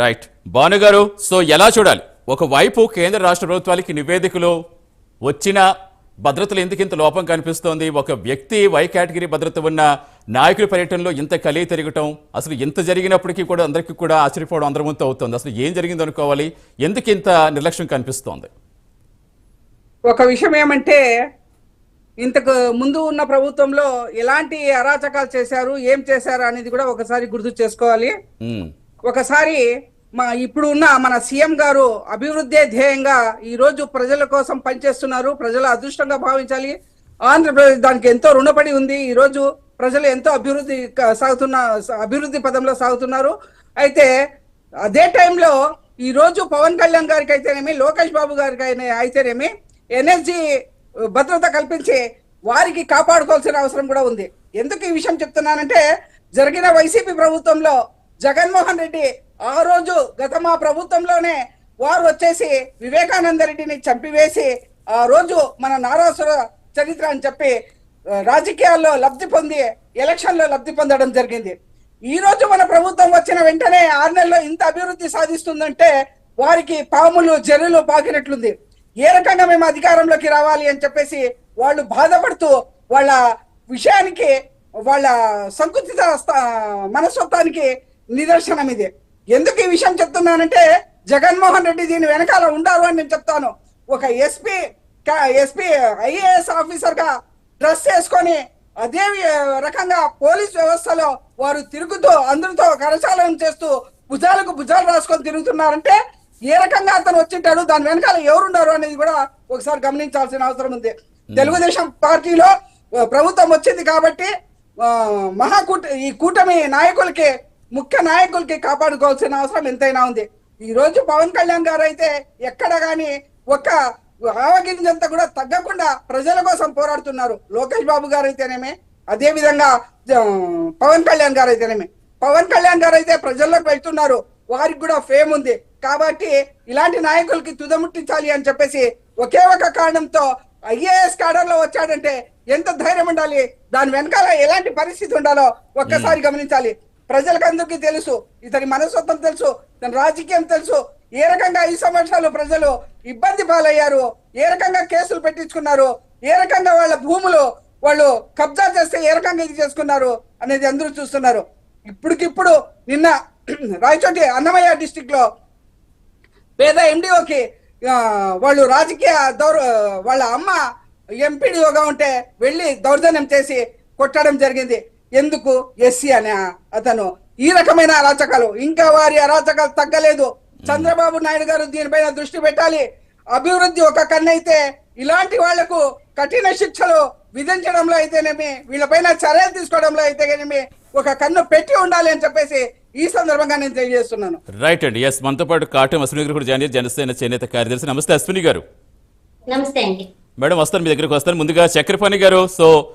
Right Bhanu గారు so ఎలా చూడాలి? ఒకవైపు కేంద్ర రాష్ట్ర ప్రభుత్వాలకి నివేదికలో వచ్చిన భద్రతలు ఎందుకు ఇంత లోపం కనిపిస్తోంది? ఒక వ్యక్తి వై కేటగిరీ భద్రత ఉన్న నాయకుల పర్యటనలో ఇంత కలి తిరగటం అసలు ఇంత జరిగినప్పటికీ కూడా అందరికీ కూడా ఆశ్చర్యపోవడం అందరి ముందు అవుతుంది. అసలు ఏం జరిగింది అనుకోవాలి? ఎందుకు ఇంత నిర్లక్ష్యం కనిపిస్తోంది? ఒక విషయం ఏమంటే ఇంతకు ముందు ఉన్న ప్రభుత్వంలో ఎలాంటి అరాచకాలు చేశారు ఏం చేశారు అనేది కూడా ఒకసారి గుర్తు చేసుకోవాలి. ఒకసారి మా ఇప్పుడు ఉన్న మన సీఎం గారు అభివృద్ధి ధ్యేయంగా ఈరోజు ప్రజల కోసం పనిచేస్తున్నారు. ప్రజల అదృష్టంగా భావించాలి. ఆంధ్రప్రదేశ్ దానికి ఎంతో రుణపడి ఉంది. ఈరోజు ప్రజలు ఎంతో అభివృద్ధి సాగుతున్న అభివృద్ధి పదంలో సాగుతున్నారు. అయితే అదే టైంలో ఈరోజు పవన్ కళ్యాణ్ గారికి అయితేనేమి లోకేష్ బాబు గారికి అయితేనేమి ఎనర్జీ భద్రత కల్పించి వారికి కాపాడుకోవాల్సిన అవసరం కూడా ఉంది. ఎందుకు ఈ విషయం చెప్తున్నానంటే జరిగిన వైసీపీ ప్రభుత్వంలో జగన్మోహన్ రెడ్డి ఆ రోజు గత మా ప్రభుత్వంలోనే వారు వచ్చేసి వివేకానంద రెడ్డిని చంపివేసి ఆ రోజు మన నారాసుర చరిత్ర అని చెప్పి రాజకీయాల్లో లబ్ధి పొంది ఎలక్షన్లో లబ్ధి పొందడం జరిగింది. ఈ రోజు మన ప్రభుత్వం వచ్చిన వెంటనే ఆరు నెలల్లో ఇంత అభివృద్ధి సాధిస్తుందంటే వారికి పాములు జల్లులు పాకినట్లుంది. ఏ రకంగా మేము అధికారంలోకి రావాలి అని చెప్పేసి వాళ్ళు బాధపడుతూ వాళ్ళ విషయానికి వాళ్ళ సంకుచిత మనస్తత్వానికి నిదర్శనం ఇది. ఎందుకు ఈ విషయం చెప్తున్నానంటే జగన్మోహన్ రెడ్డి దీని వెనకాల ఉండారు అని నేను చెప్తాను. ఒక ఎస్పీ ఎస్పీ ఐఏఎస్ ఆఫీసర్గా డ్రెస్ చేసుకొని అదే రకంగా పోలీస్ వ్యవస్థలో వారు తిరుగుతూ అందరితో కరచాలనం చేస్తూ భుజాలకు భుజాలు రాసుకొని తిరుగుతున్నారంటే ఏ రకంగా అతను వచ్చింటాడు దాని వెనకాల ఎవరున్నారు అనేది కూడా ఒకసారి గమనించాల్సిన అవసరం ఉంది. తెలుగుదేశం పార్టీలో ప్రభుత్వం వచ్చింది కాబట్టి మహాకూట ఈ కూటమి నాయకులకి ముఖ్య నాయకులకి కాపాడుకోవాల్సిన అవసరం ఎంతైనా ఉంది. ఈ రోజు పవన్ కళ్యాణ్ గారు అయితే ఎక్కడ గాని ఒక్క ఆవగింజంతా కూడా తగ్గకుండా ప్రజల కోసం పోరాడుతున్నారు. లోకేష్ బాబు గారు అయితేనేమి అదే విధంగా పవన్ కళ్యాణ్ గారు అయితేనేమి పవన్ కళ్యాణ్ గారు అయితే ప్రజల్లోకి వెళ్తున్నారు. వారికి కూడా ఫేమ్ ఉంది. కాబట్టి ఇలాంటి నాయకులకి తుదముట్టించాలి అని చెప్పేసి ఒకే ఒక కారణంతో ఐఏఎస్ కాడర్లో వచ్చాడంటే ఎంత ధైర్యం ఉండాలి? దాని వెనకాల ఎలాంటి పరిస్థితి ఉండాలో ఒక్కసారి గమనించాలి. ప్రజలకు అందరికీ తెలుసు ఇతని మనస్తత్వం తెలుసు ఇతని రాజకీయం తెలుసు. ఏ రకంగా ఈ సంవత్సరాలు ప్రజలు ఇబ్బంది పాలయ్యారు ఏ రకంగా కేసులు పెట్టించుకున్నారు ఏ రకంగా వాళ్ళ భూములు వాళ్ళు కబ్జా చేస్తే ఏ రకంగా ఇది చేసుకున్నారు అనేది అందరూ చూస్తున్నారు. ఇప్పటికిప్పుడు నిన్న రాయచోటి అన్నమయ్య డిస్టిక్లో పేద ఎండిఓకి వాళ్ళు రాజకీయ దౌర్ వాళ్ళ అమ్మ ఎంపీడీఓగా ఉంటే వెళ్ళి దౌర్జన్యం చేసి కొట్టడం జరిగింది. ఎందుకు ఎస్సీ అనే అతను? ఈ రకమైన అరాచకాలు. ఇంకా వారి అరాచకాలు తగ్గలేదు. చంద్రబాబు నాయుడు గారు దీనిపైన దృష్టి పెట్టాలి. అభివృద్ధి ఒక కన్నైతే ఇలాంటి వాళ్ళకు కఠిన శిక్షలు విధించడంలో అయితేనేమి వీళ్ళపైన చర్యలు తీసుకోవడంలో అయితేనేమి ఒక కన్ను పెట్టి ఉండాలి అని చెప్పేసి ఈ సందర్భంగా నేను తెలియజేస్తున్నాను. రైట్ అండి. ఎస్ మనతో పాటు కాటం అశ్విని గారు కూడా జాయిన్ జనసేన చేనేత కార్యదర్శి. నమస్తే అశ్విని గారు. నమస్తే అండి. మేడం వస్తాను మీ దగ్గరికి వస్తాను ముందుగా చక్రపాణి గారు. సో